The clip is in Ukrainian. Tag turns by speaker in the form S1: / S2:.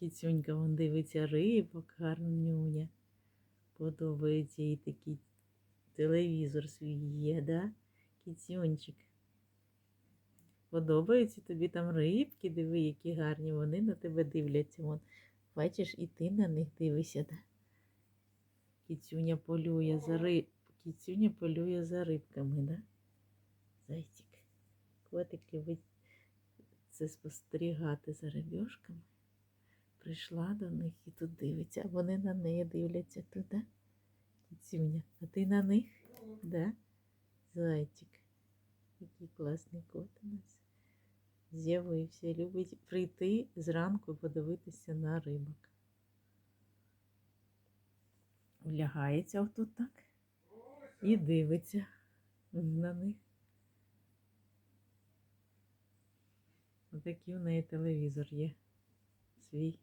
S1: Кіцюнька вон дивиться рибок, гарнюня. Подобається їй такий телевізор свій є, да? Кіцюнчик. Подобаються тобі там рибки, диви, які гарні, вони на тебе дивляться. Вон. Бачиш, і ти на них дивишся, да? Кіцюня полює за риб. Кіцюня полює за рибками, да? Зайчик. Котики, ви це спостерігати за рибьошками. Прийшла до них і тут дивиться, а вони на неї дивляться туди. Кіцюня, а ти на них? Да? Зайчик. Який класний кот у нас. З'явився, любить прийти зранку подивитися на рибок. Влягається отут так і дивиться на них. Отакий у неї телевізор є свій.